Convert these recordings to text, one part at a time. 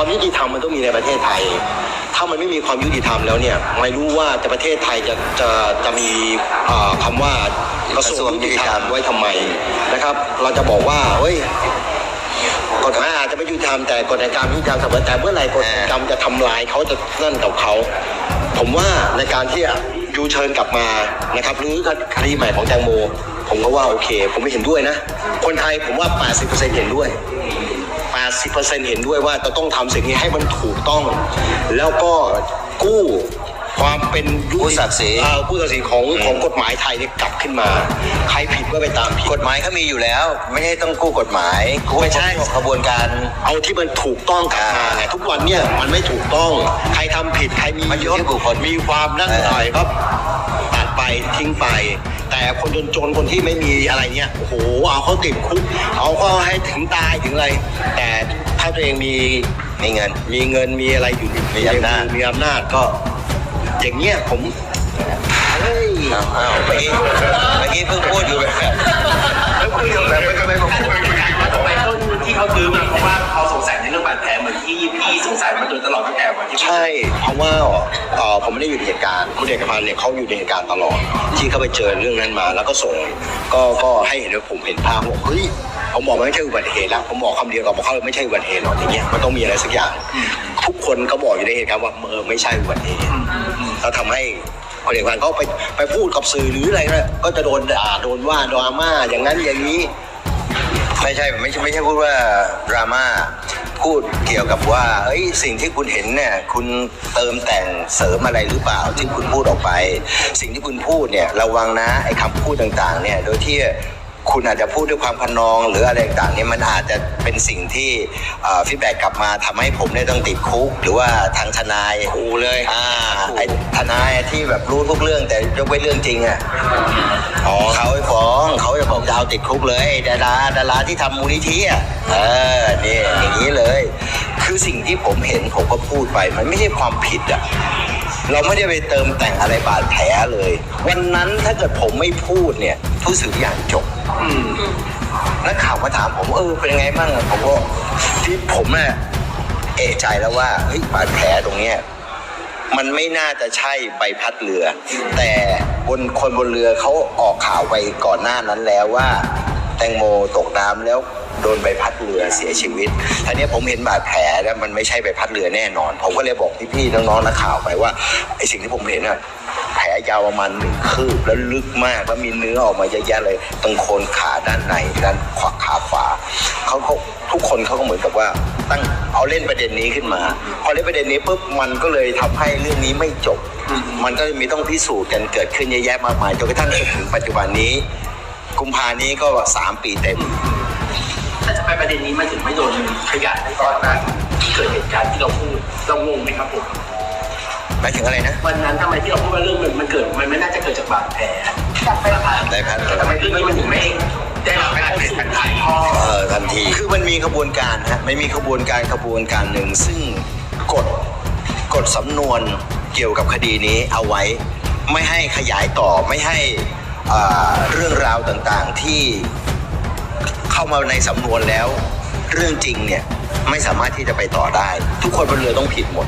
ความยุติธรรมมันต้องมีในประเทศไทย ถ้ามันไม่มีความยุติธรรมแล้วเนี่ย ไม่รู้ว่าจะประเทศไทยจะจะจะมีเอ่อคำว่ากระทรวงยุติธรรมไว้ทำไมนะครับ เราจะบอกว่าเฮ้ยกฎหมายอาจจะไม่ยุติธรรมแต่กฎแห่งกรรมยุติธรรมเสมอแต่เมื่อไหร่กฎแห่งกรรมจะทำลายเขาจะนั่นกับเขา ผมว่าในการที่จะยูเชิญกลับมานะครับหรือคดีใหม่ของแตงโม ผมก็ว่าโอเค ผมไม่เห็นด้วยนะ คนไทยผมว่า 80%เห็นด้วย 80%เห็นด้วยว่าจะต้องทำสิ่งนี้ให้มันถูกต้อง แล้วก็กู้ความเป็นยุติผู้ศักดิ์ศรีเอ่อผู้ศักดิ์ศรีของของกฎหมายไทยเนี่ยกลับขึ้นมา ใครผิดก็ไปตามผิดกฎหมายเขามีอยู่แล้ว ไม่ให้ต้องกู้กฎหมายกู้ไม่ใช่กระบวนการเอาที่มันถูกต้องกลับมาไงทุกวันเนี่ยมันไม่ถูกต้อง ใครทำผิดใครมีมันอยู่ที่บุคคลมีความนั่นเออหน่อยก็ตัด ไปทิ้งไป แต่คนจนๆคนที่ไม่มีอะไรเนี่ยโอ้โหเอาเขาติดคุกเอาเขาให้ถึงตายถึงอะไร แต่ถ้าตัวเองมีมีเงิน มีเงินมีอะไรอยู่มีอำนาจมีอำนาจก็ อย่างเงี้ยผมเฮ้ยอ้าวอ้าวเมื่อกี้เมื่อกี้เพิ่งพูดอยู่แบบแล้วคุยกันแบบทำไมผมพูดทำไมต้นที่ เขาซื้อมาเพราะว่าเขาสงสัยในเรื่องบาดแผลเหมือนที่พี่สงสัยมาโดยตลอดตั้งแต่วันที่ใช่เพราะว่าเอ่อผมไม่ได้อยู่ในเหตุการณ์คุณเอกพันธ์เนี่ยเขาอยู่ในเหตุการณ์ตลอด ที่เขาไปเจอเรื่องนั้นมา แล้วก็ส่งก็ก็ให้เห็นว่าผมเห็นภาพบอกเฮ้ยผมบอกว่าไม่ใช่อุบัติเหตุแล้วผมบอกคำเดียวกับเขาเลยไม่ใช่อุบัติเหตุหรอกอย่างเงี้ยมันต้องมีอะไรสักอย่าง ทุกคนก็บอกอยู่ในเหตุการณ์ว่าเออไม่ใช่อุบัติเหตุแล้วทำให้คนเอกพันธ์เขาไปไปพูดกับสื่อหรืออะไรก็ก็จะโดนด่าโดนว่าดราม่าอย่างนั้นอย่างนี้ ไม่ใช่ไม่ใช่ไม่ใช่พูดว่าดราม่าพูดเกี่ยวกับว่าเอ้ยสิ่งที่คุณเห็นเนี่ยคุณเติมแต่งเสริมอะไรหรือเปล่าที่คุณพูดออกไป สิ่งที่คุณพูดเนี่ยระวังนะไอ้คำพูดต่างๆเนี่ยโดยที่ คุณอาจจะพูดด้วยความพนอง หรืออะไรต่างๆเนี่ยมันอาจจะเป็นสิ่งที่ฟีดแบ็กกลับมาทำให้ผมเนี่ยต้องติดคุก หรือว่าทางทนายขู่เลยอ่าไอ้ทนายที่แบบรู้ทุกเรื่องแต่ยกเว้นเรื่องจริงอะอ๋อเขาไปฟ้องเขาจะบอกจะเอาติดคุกเลยดาราดาราที่ทำมูลนิธิอะเออนี่อย่างนี้เลย คือสิ่งที่ผมเห็นผมก็พูดไปมันไม่ใช่ความผิดอะเราไม่ได้ไปเติมแต่งอะไรบาดแผลเลย วันนั้นถ้าเกิดผมไม่พูดเนี่ย ทุกสิ่งทุกอย่างจบนักข่าวมาถามผมเออเป็นไงบ้างอะผมก็ที่ผมเนี่ยเอะใจแล้วว่าเฮ้ยบาดแผลตรงเนี้ยมันไม่น่าจะใช่ใบพัดเรือ แต่บนคนบนเรือเขาออกข่าวไปก่อนหน้านั้นแล้วว่า แตงโมตกน้ำแล้วโดนใบพัดเรือเสียชีวิตทีนี้ผมเห็นบาดแผลแล้วมันไม่ใช่ใบพัดเรือแน่นอน ผมก็เลยบอกพี่ๆน้องๆนักข่าวไปว่าไอ้สิ่งที่ผมเห็นอะแผล ยาวประมาณหนึ่งคืบแล้วลึกมากแล้วมีเนื้อออกมาเยอะแยะเลยตรงโคนขาด้านในด้านขวาขาขวาเขาเขาทุกคนเขาก็เหมือนกับว่าตั้งเอาเล่นประเด็นนี้ขึ้นมา พอเล่นประเด็นนี้ปุ๊บมันก็เลยทำให้เรื่องนี้ไม่จบ มันก็มีต้องพิสูจน์กันเกิดขึ้นเยอะแยะมากมายจนกระทั่งถึงปัจจุบันนี้ กุมภานี้ก็สามปีเต็มถ้าจะไปประเด็นนี้ไมันถึงไม่โดนขยายไปก่อนหน้าที่เกิดเหตุการณ์ที่เราพูดเรางงไหมครับผม หมายถึงอะไรนะวันนั้นทำไมที่เราพูดว่าเรื่องมันมันเกิดมันไม่น่าจะเกิดจากบาดแผลได้พัดทำไมเรื่องนี้มันถึงไม่ได้รับการเป็นการถ่ายทอดเออทันที คือมันมีขบวนการฮะมันมีขบวนการขบวนการหนึ่งซึ่งกดกดสำนวนเกี่ยวกับคดีนี้เอาไว้ไม่ให้ขยายต่อไม่ให้อ่าเรื่องราวต่างๆที่เข้ามาในสำนวนแล้ว เรื่องจริงเนี่ย ไม่สามารถที่จะไปต่อได้ ทุกคนบนเรือต้องผิดหมด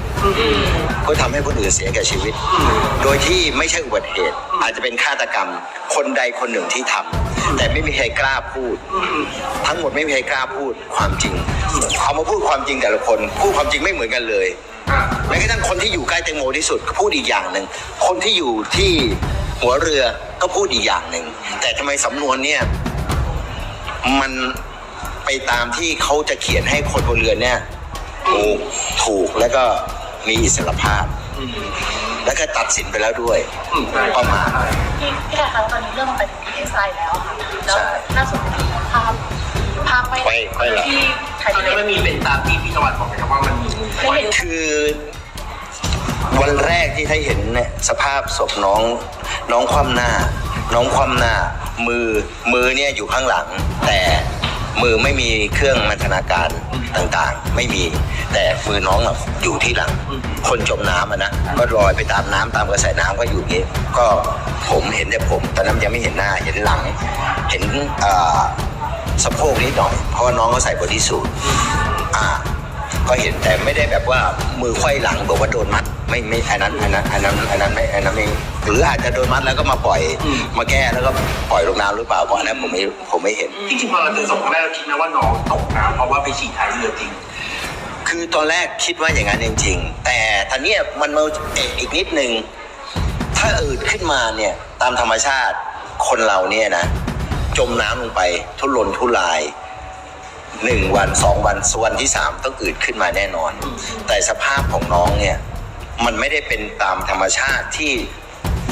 เพื่อทำให้คนอื่นเสียแก่ชีวิต โดยที่ไม่ใช่อุบัติเหตุ อาจจะเป็นฆาตกรรม คนใดคนหนึ่งที่ทำแต่ไม่มีใครกล้าพูด ทั้งหมดไม่มีใครกล้าพูดความจริงเอามาพูดความจริงแต่ละคนพูดความจริงไม่เหมือนกันเลยแม้กระทั่งคนที่อยู่ใกล้แตงโมที่สุดก็พูดอีกอย่างหนึ่ง คนที่อยู่ที่หัวเรือก็พูดอีกอย่างหนึ่ง แต่ทำไมสำนวนเนี่ยมัน ไปตามที่เขาจะเขียนให้คนบนเรือเนี่ยถูกถูกแล้วก็มีอิสรภาพ แล้วก็ตัดสินไปแล้วด้วยประมาณพี่พี่แขกคะตอนนี้เรื่องมันไปถึงดีเอสไอแล้วค่ะแล้วใช่ล่าสุดภาพภาพไปไปไปเหรอที่ไทยตอนนี้ไม่มีเป็นตามที่พี่ตะวันบอกนะครับว่ามันมีคือวันแรกที่ได้เห็นเนี่ยสภาพศพน้องน้องคว่ำหน้า น้องคว่ำหน้า มือมือเนี่ยอยู่ข้างหลัง แต่ มือไม่มีเครื่องมันธนาการต่างๆ ไม่มีแต่มือน้องอะอยู่ที่หลัง คนจมน้ำอะนะก็ลอยไปตามน้ำตามกระแสน้ำก็อยู่อย่างงี้ก็ผมเห็นแต่ผมตอนนั้นยังไม่เห็นหน้าเห็นหลัง เห็นเอ่อสะโพกนิดหน่อยเพราะว่าน้องเขาใส่บอดี้สูทอ่า ก็เห็นแต่ไม่ได้แบบว่ามือไขว้หลังบอกว่าโดนมัดไม่ไม่อันนั้นอันนั้นอันนั้นอันนั้นไม่อันนั้นไม่หรืออาจจะโดนมัดแล้วก็มาปล่อยมาแก้แล้วก็ปล่อยลงน้ำหรือเปล่าเพราะอันนั้นผมไม่ผมไม่เห็นจริงๆพอเราเจอศพครั้งแรกเราคิดนะว่าน้องตกน้ำเพราะว่าไปฉี่ท้ายเรือจริงคือตอนแรกคิดว่าอย่างนั้นจริงๆ แต่ตอนเนี้ยมันมาเอกอีกนิดนึง ถ้าอืดขึ้นมาเนี่ยตามธรรมชาติคนเราเนี่ยนะ จมน้ำลงไปทุรนทุราย หนึ่งวันสองวันส่วนที่สามต้องอืดขึ้นมาแน่นอน แต่สภาพของน้องเนี่ย มันไม่ได้เป็นตามธรรมชาติที่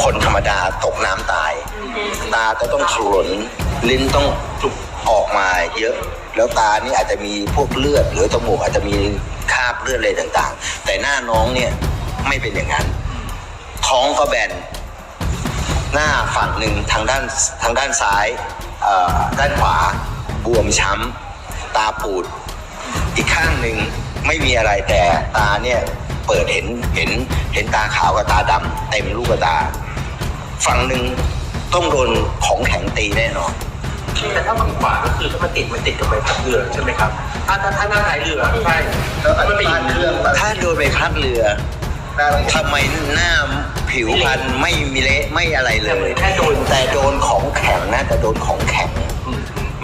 คนธรรมดาตกน้ำตาย ตาก็ต้องถลนลิ้นต้องจุกออกมาเยอะ แล้วตานี่อาจจะมีพวกเลือด หรือจมูกอาจจะมีคราบเลือดอะไรต่างๆ แต่หน้าน้องเนี่ยไม่เป็นอย่างนั้น ท้องก็แบนหน้าฝั่งหนึ่งทางด้านทางด้านซ้ายเอ่อด้านขวาบวมช้ำ ตาปูด อีกข้างหนึ่งไม่มีอะไรแต่ตาเนี่ยเปิดเห็นเห็นเห็นตาขาวกับตาดำเต็มลูกตา ฝั่งหนึ่งต้องโดนของแข็งตีแน่นอนแต่ถ้าฝั่งขวาก็คือถ้ามันติดมันติดกับใบพัดเรือใช่ไหมครับ ถ้าถ้าถ้าหน้าท้ายเรือใช่แล้วมันเป็นอีกเรื่องถ้าโดนใบพัดเรือทำไมหน้าผิวพรรณไม่มีเละไม่อะไรเลยแค่โดนแต่โดนของแข็งนะแต่โดนของแข็ง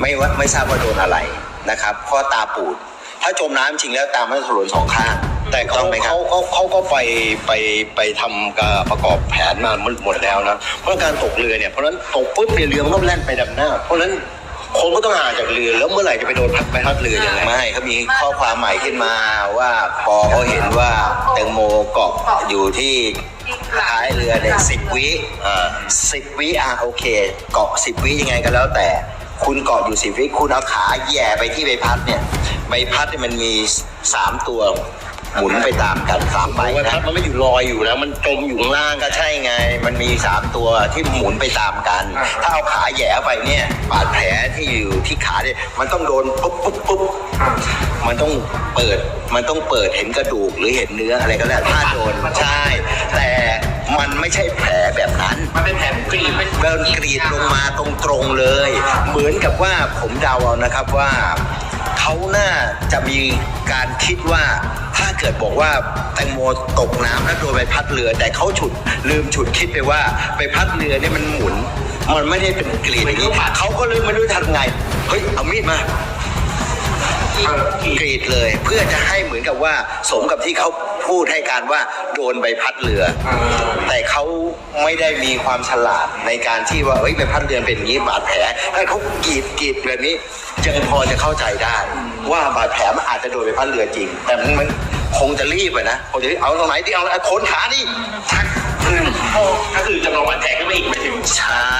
ไม่ว่าไม่ทราบว่าโดนอะไร นะครับเพราะตาปูด ถ้าจมน้ำจริงแล้วตามันจะถลนสองข้าง แต่ถูกเขาต้องไหมครับเขาเขาเขาก็ไปไปไปทำการประกอบแผนมาหมดแล้วนะเพราะการตกเรือเนี่ยเพราะฉะนั้นตกปุ๊บเนี่ยเรือมันก็แล่นไปดำหน้า เพราะฉะนั้นคนก็ต้องห่างจากเรือแล้วเมื่อไหร่จะไปโดนพัดไปพัดเรือยังไงไม่เขามีข้อความใหม่ขึ้นมาว่าพอเขาเห็นว่าแตงโมเกาะอยู่ที่ท้ายเรือเนี่ยสิบวิสิบวิอะโอเค เกาะสิบวิยังไงก็แล้วแต่ คุณเกาะอยู่สิบวิคุณเอาขาแหย่ไปที่ใบพัดเนี่ยใบพัดเนี่ยมันมีสามตัวหมุนไปตามกันสามใบใบพันะดมันไม่อยู่ลอยอยู่แล้ว มันจมอยู่ข้างล่างก็ใช่ไง มันมีสามตัวที่หมุนไปตามกัน ถ้าเอาขาแหย่ไปเนี่ยบาดแผลที่อยู่ที่ขาเนี่ยมันต้องโดนปุ๊บปุ๊บปุ๊บมันต้องเปิดมันต้องเปิดเห็นกระดูกหรือเห็นเนื้ออะไรก็แล้วถ้าโดนใช่แต่มันไม่ใช่แผลแบบนั้น มันเป็นแผลกรีดเป็นเดินกรีดลงมาตรงๆเลย เหมือนกับว่าผมเดาเอานะครับว่าเขาน่าจะมีการคิดว่าถ้าเกิดบอกว่าแตงโมตกน้ำแล้วโดนใบพัดเรือ แต่เขาฉุดลืมฉุดคิดไปว่าใบพัดเรือเนี่ยมันหมุน มันไม่ได้เป็นกรีดอย่างนี้เขาก็เลยไม่รู้ทำไงเฮ้ยเอามีดมาเออ กรีดกรีดเลย เพื่อจะให้เหมือนกับว่าสมกับที่เขาพูดให้การว่าโดนใบพัดเรือแต่เขาไม่ได้มีความฉลาดในการที่ว่าเฮ้ยใบพัดเรือเป็นอย่างนี้บาดแผลถ้าเขากรีดกรีดแบบนี้ยังพอจะเข้าใจได้ ว่าบาดแผลมันอาจจะโดนใบพัดเรือจริง แต่มันมันคงจะรีบอะนะคงจะรีบเอาตรงไหนที่เอาเอาโคนขานี่ชักอืมก็คือจำลองบาดแผลขึ้นมาอีกไม่ถึงใช่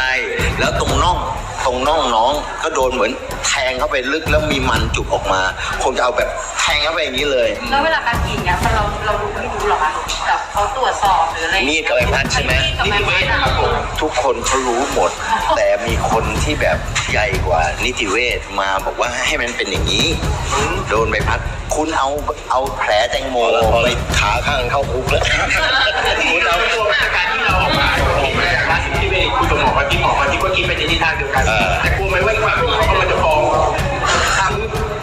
แล้วตรงน่อง ตรงน่องน้องก็โดนเหมือนแทงเข้าไปลึกแล้วมีมันจุกออกมา คงจะเอาแบบแทงเข้าไปอย่างนี้เลย แล้วเวลาการกินเนี่ยมันเราเรารู้ไม่รู้หรอคะแบบเขาตรวจสอบหรืออะไรมีดกับใบพัดใช่ไหมมีดกับใบพัดอะทุกคนเขารู้หมด แต่มีคนที่แบบใหญ่กว่านิติเวชมาบอกว่าให้มันเป็นอย่างนี้ โดนใบพัด คุณเอาเอาแผลแตงโมพอไปไปขาข้างเข้าคุกแล้วคุณเราตัวมาตรการที่เราออกมาออกมาจากราชที่เวคุณจะบอกว่าที่หมอมาที่ก็คิดไปในทิศทางเดียวกันแต่กลัวไหมว่าอีกฝั่งเขาก็มันจะฟ้องทั้ง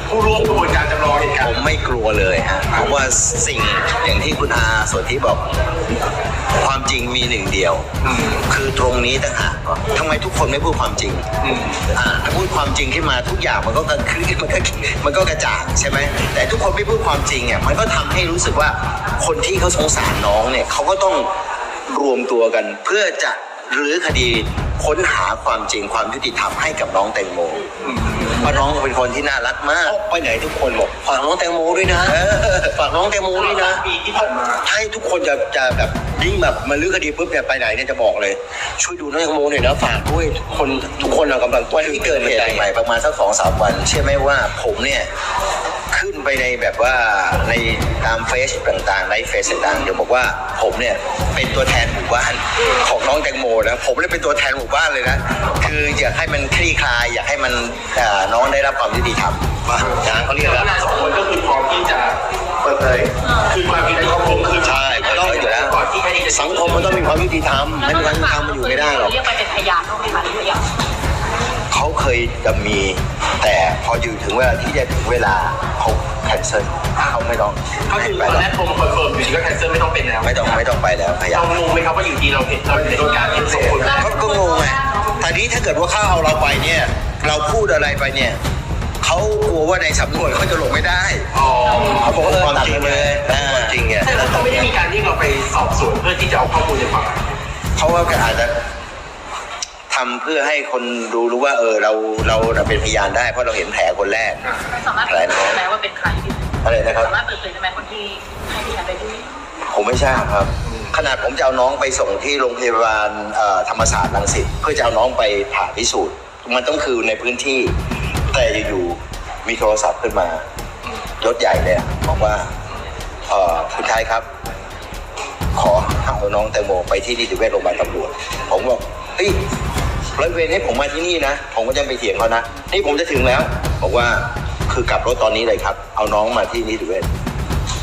ผู้ร่วมกระบวนการจำลองเหตุการผณ์มไม่กลัวเลยฮะเพราะว่าสิ่งอย่างที่คุณอาส่วนที่บอก ความจริงมีหนึ่งเดียว คือตรงนี้ต่างหากทำไมทุกคนไม่พูดความจริงอ่าถ้าพูดความจริงขึ้นมาทุกอย่างมันก็กระคลี่มันก็มันก็กระจ่างใช่ไหมแต่ทุกคนไม่พูดความจริงอะมันก็ทำให้รู้สึกว่าคนที่เขาสงสารน้องเนี่ยเขาก็ต้องรวมตัวกันเพื่อจะ รื้อคดีค้นหาความจริงความยุติธรรมให้กับน้องแตงโมเพราะน้องเป็นคนที่น่ารักมากไปไหนทุกคนบอกฝากน้องแตงโมด้วยนะฝากน้องแตงโมด้วยนะปีที่ผ่านมาให้ทุกคนจะจะแบบยิ่งแบบมาลื้อคดีปุ๊บเนี่ยไปไหนเนี่ยจะบอกเลย ช่วยดูน้องแตงโมหน่อยนะฝากด้วยทุกคนทุกคนเรากำลังวันที่เกิดเหตุใหม่ๆประมาณสักสองสามวันเชื่อไหมว่าผมเนี่ย ขึ้นไปในแบบว่าในตามเฟซต่างๆในเฟซต่างๆเดี๋ยวบอกว่าผมเนี่ยเป็นตัวแทนหมู่บ้านของน้องแตงโมนะผมเลยเป็นตัวแทนหมู่บ้านเลยนะคืออยากให้มันคลี่คลายอยากให้มันเอ่อน้องได้รับความยุติธรรมมาจางเขาเรียกแต่แล้วว่าสองคนก็คือพร้อมที่จะเปิดเผยคือความผิดในครอบครัวคือใช่เขาต้องอยู่แล้วก่อนที่คดีจะสังคมมันต้องมีความยุติธรรมไม่มีความยุติธรรมมันอยู่ไม่ได้หรอกเรียกไปเป็นพยานต้องไหมคะหรือยังเขาเขาเคยจะมีแต่ พออยู่ถึงเวลาที่จะถึงเวลาเขาแคนเซิลเขาไม่ต้องก็คือไปตอนแรแล้วกโทรมาคอนเฟิร์มอยู่ดีก็แคนเซิลไม่ต้องเป็นแล้วไม่ต้องไม่ต้องไปแล้วพยายาเรามงงไหมครับว่าอยู่ดีเราเห็นเราเห็นเหตุการณ์ที่ส่งผลก็ก็งงไงแต่นี้ถ้าเกิดว่าเขาเอาเราไปเนี่ย เราพูดอะไรไปเนี่ยเขากลัวว่าในสำนวนเขาจะลงไม่ได้อ๋อเขาบอกว่าเออความตัดจริงไปเลเลยยความจริงไงแต่เขาไม่ได้มีการเรียกเราไปสอบสวนเพื่อที่จะเอาข้อมูลในฝั่งเขาว่าก็อาจจะ ทำเพื่อให้คนดูรู้ว่า เออเราเราเราเป็นพยานได้เพราะเราเห็นแผลคนแรกสามารถเปิดเผยได้ไหมว่าเป็นใครอะไรนะครับสามารถเปิดเผยได้ไหมคนที่ให้ที่แทนไปด้วยผมไม่ทราบครับ ขนาดผมจะเอาน้องไปส่งที่โรงพยาบาลเอ่อธรรมศาสตร์รังสิตเพื่อจะเอาน้องไปผ่าพิสูจน์ มันต้องคือในพื้นที่แต่อยู่ๆมีโทรศัพท์ขึ้นมายศใหญ่เลยอะบอกว่าเอ่อคุณชายครับ ขอเอาน้องแตงโมไปที่นิติเวชโรงพยาบาลตำรวจ ผมบอกเฮ้ย ร้อยเวรให้ผมมาที่นี่นะ ผมก็จะไปเถียงเขานะ นี่ผมจะถึงแล้ว บอกว่าคือกลับรถตอนนี้เลยครับ เอาน้องมาที่นิติเวช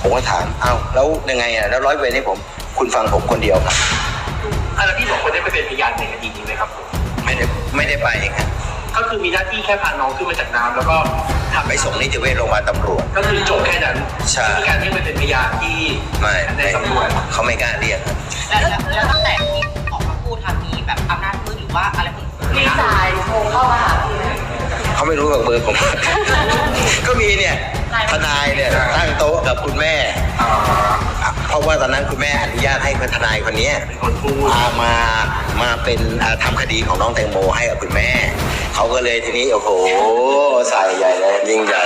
ผมก็ถามอ้าวแล้วยังไงอะแล้วร้อยเวรให้ผม คุณฟังผมคนเดียวครับอะแล้วพี่สองคนได้ไปเป็นพยานในคดีนี้ไหมครับไม่ได้ไม่ได้ไปครับก็คือมีหน้าที่แค่พาน้องขึ้นมาจากน้ำแล้วก็ทำไปส่งนิติเวชโรงพยาบาลตำรวจ ก็คือจบแค่นั้นใช่ไม่มีการเรียกไปเป็นพยานที่ไม่ในไม่สำนวนเขาไม่กล้าเรียกครับแล้วแล้วแล้วตั้งแต่ที่ออกมาพูดทางนี้แบบอำนาจมืดหรือว่าอะไร เขาไม่รู้กับเบอร์ผม ก็มีเนี่ยทนายเนี่ยตั้งโต๊ะกับคุณแม่ เพราะว่าตอนนั้นคุณแม่อนุญาตให้ทนายคนเนี้ยเป็นคนพูดพามามาเป็นอ่าทำคดีของน้องแตงโมให้กับคุณแม่ เขาก็เลยทีนี้โอ้โหใส่ใหญ่เลยยิ่งใหญ่